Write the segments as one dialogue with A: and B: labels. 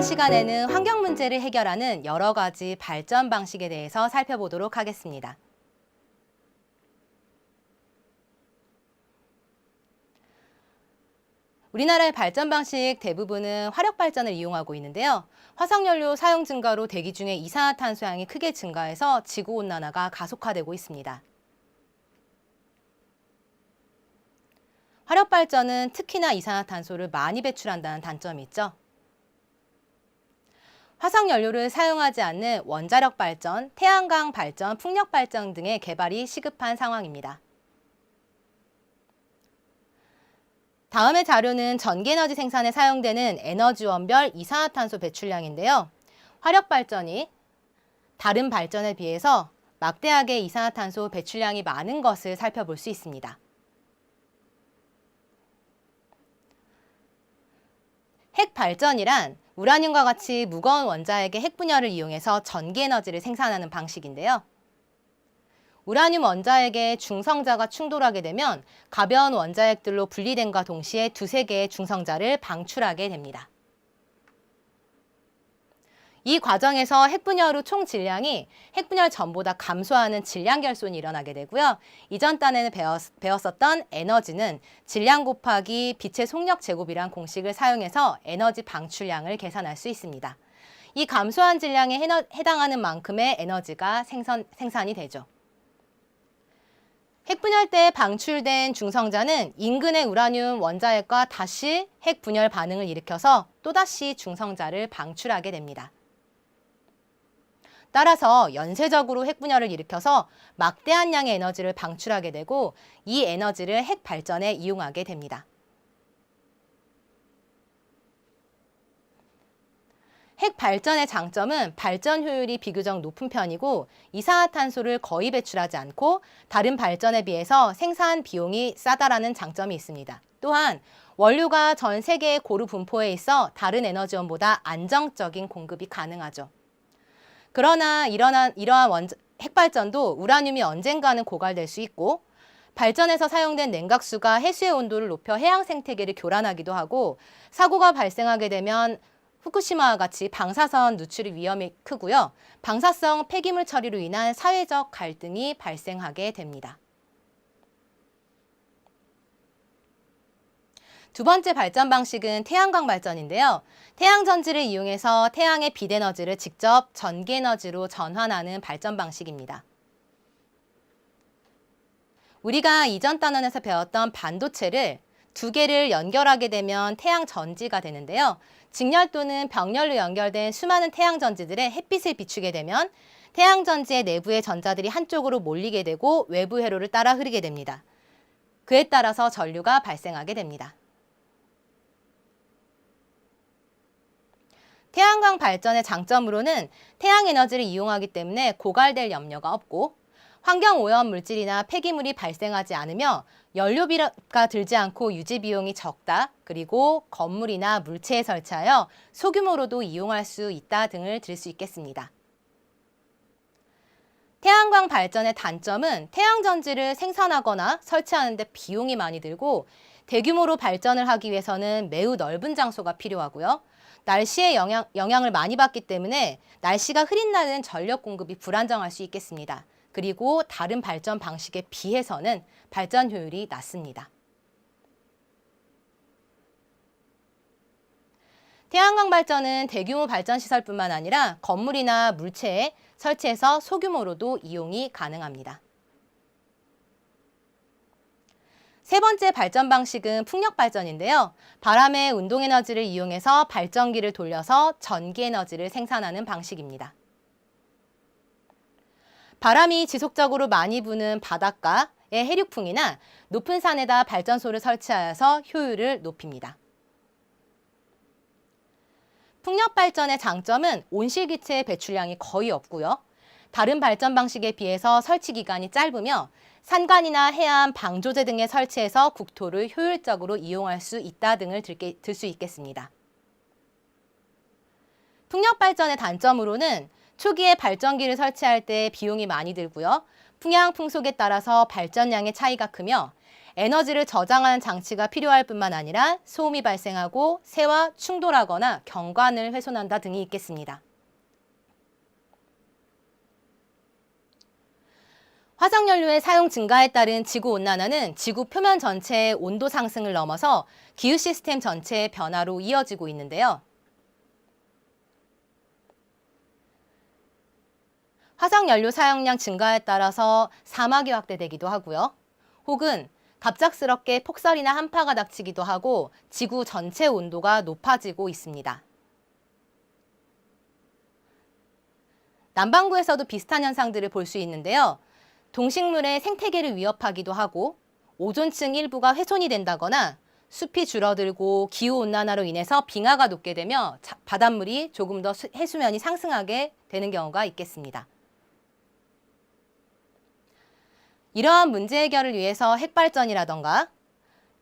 A: 이번 시간에는 환경 문제를 해결하는 여러 가지 발전 방식에 대해서 살펴보도록 하겠습니다. 우리나라의 발전 방식 대부분은 화력 발전을 이용하고 있는데요. 화석연료 사용 증가로 대기 중에 이산화탄소량이 크게 증가해서 지구 온난화가 가속화되고 있습니다. 화력 발전은 특히나 이산화탄소를 많이 배출한다는 단점이 있죠. 화석 연료를 사용하지 않는 원자력 발전, 태양광 발전, 풍력 발전 등의 개발이 시급한 상황입니다. 다음의 자료는 전기에너지 생산에 사용되는 에너지원별 이산화탄소 배출량인데요. 화력 발전이 다른 발전에 비해서 막대하게 이산화탄소 배출량이 많은 것을 살펴볼 수 있습니다. 핵 발전이란 우라늄과 같이 무거운 원자핵의 핵 분열을 이용해서 전기 에너지를 생산하는 방식인데요. 우라늄 원자핵의 중성자가 충돌하게 되면 가벼운 원자핵들로 분리됨과 동시에 두세 개의 중성자를 방출하게 됩니다. 이 과정에서 핵분열 후 총 질량이 핵분열 전보다 감소하는 질량 결손이 일어나게 되고요. 이전 단에는 배웠, 배웠었던 에너지는 질량 곱하기 빛의 속력 제곱이란 공식을 사용해서 에너지 방출량을 계산할 수 있습니다. 이 감소한 질량에 해당하는 만큼의 에너지가 생선, 생산이 되죠. 핵분열 때 방출된 중성자는 인근의 우라늄 원자핵과 다시 핵분열 반응을 일으켜서 또다시 중성자를 방출하게 됩니다. 따라서 연쇄적으로 핵 분열을 일으켜서 막대한 양의 에너지를 방출하게 되고 이 에너지를 핵 발전에 이용하게 됩니다. 핵 발전의 장점은 발전 효율이 비교적 높은 편이고 이산화탄소를 거의 배출하지 않고 다른 발전에 비해서 생산 비용이 싸다라는 장점이 있습니다. 또한 원료가 전 세계에 고루 분포해 있어 다른 에너지원보다 안정적인 공급이 가능하죠. 그러나 이러한, 이러한 원자, 핵발전도 우라늄이 언젠가는 고갈될 수 있고 발전에서 사용된 냉각수가 해수의 온도를 높여 해양 생태계를 교란하기도 하고 사고가 발생하게 되면 후쿠시마와 같이 방사선 누출 위험이 크고요. 방사성 폐기물 처리로 인한 사회적 갈등이 발생하게 됩니다. 두 번째 발전 방식은 태양광 발전인데요. 태양 전지를 이용해서 태양의 빛 에너지를 직접 전기 에너지로 전환하는 발전 방식입니다. 우리가 이전 단원에서 배웠던 반도체를 두 개를 연결하게 되면 태양 전지가 되는데요. 직렬 또는 병렬로 연결된 수많은 태양 전지들의 햇빛을 비추게 되면 태양 전지의 내부의 전자들이 한쪽으로 몰리게 되고 외부 회로를 따라 흐르게 됩니다. 그에 따라서 전류가 발생하게 됩니다. 태양광 발전의 장점으로는 태양 에너지를 이용하기 때문에 고갈될 염려가 없고 환경 오염 물질이나 폐기물이 발생하지 않으며 연료비가 들지 않고 유지 비용이 적다. 그리고 건물이나 물체에 설치하여 소규모로도 이용할 수 있다 등을 들 수 있겠습니다. 태양광 발전의 단점은 태양전지를 생산하거나 설치하는 데 비용이 많이 들고 대규모로 발전을 하기 위해서는 매우 넓은 장소가 필요하고요. 날씨의 영향, 영향을 많이 받기 때문에 날씨가 흐린 날은 전력 공급이 불안정할 수 있겠습니다. 그리고 다른 발전 방식에 비해서는 발전 효율이 낮습니다. 태양광 발전은 대규모 발전 시설뿐만 아니라 건물이나 물체에 설치해서 소규모로도 이용이 가능합니다. 세 번째 발전 방식은 풍력 발전인데요. 바람의 운동 에너지를 이용해서 발전기를 돌려서 전기 에너지를 생산하는 방식입니다. 바람이 지속적으로 많이 부는 바닷가의 해륙풍이나 높은 산에다 발전소를 설치하여서 효율을 높입니다. 풍력 발전의 장점은 온실기체 배출량이 거의 없고요. 다른 발전 방식에 비해서 설치 기간이 짧으며 산간이나 해안, 방조제 등에 설치해서 국토를 효율적으로 이용할 수 있다 등을 들 수 있겠습니다. 풍력 발전의 단점으로는 초기에 발전기를 설치할 때 비용이 많이 들고요. 풍향 풍속에 따라서 발전량의 차이가 크며 에너지를 저장하는 장치가 필요할 뿐만 아니라 소음이 발생하고 새와 충돌하거나 경관을 훼손한다 등이 있겠습니다. 화석연료의 사용 증가에 따른 지구 온난화는 지구 표면 전체의 온도 상승을 넘어서 기후 시스템 전체의 변화로 이어지고 있는데요. 화석연료 사용량 증가에 따라서 사막이 확대되기도 하고요. 혹은 갑작스럽게 폭설이나 한파가 닥치기도 하고 지구 전체 온도가 높아지고 있습니다. 남반구에서도 비슷한 현상들을 볼 수 있는데요. 동식물의 생태계를 위협하기도 하고 오존층 일부가 훼손이 된다거나 숲이 줄어들고 기후온난화로 인해서 빙하가 녹게 되며 자- 바닷물이 조금 더 수- 해수면이 상승하게 되는 경우가 있겠습니다. 이러한 문제 해결을 위해서 핵발전이라던가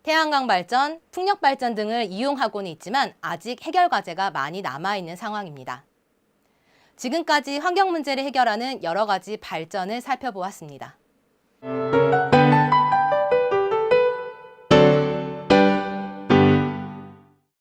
A: 태양광 발전, 풍력 발전 등을 이용하고는 있지만 아직 해결 과제가 많이 남아있는 상황입니다. 지금까지 환경 문제를 해결하는 여러 가지 발전을 살펴보았습니다.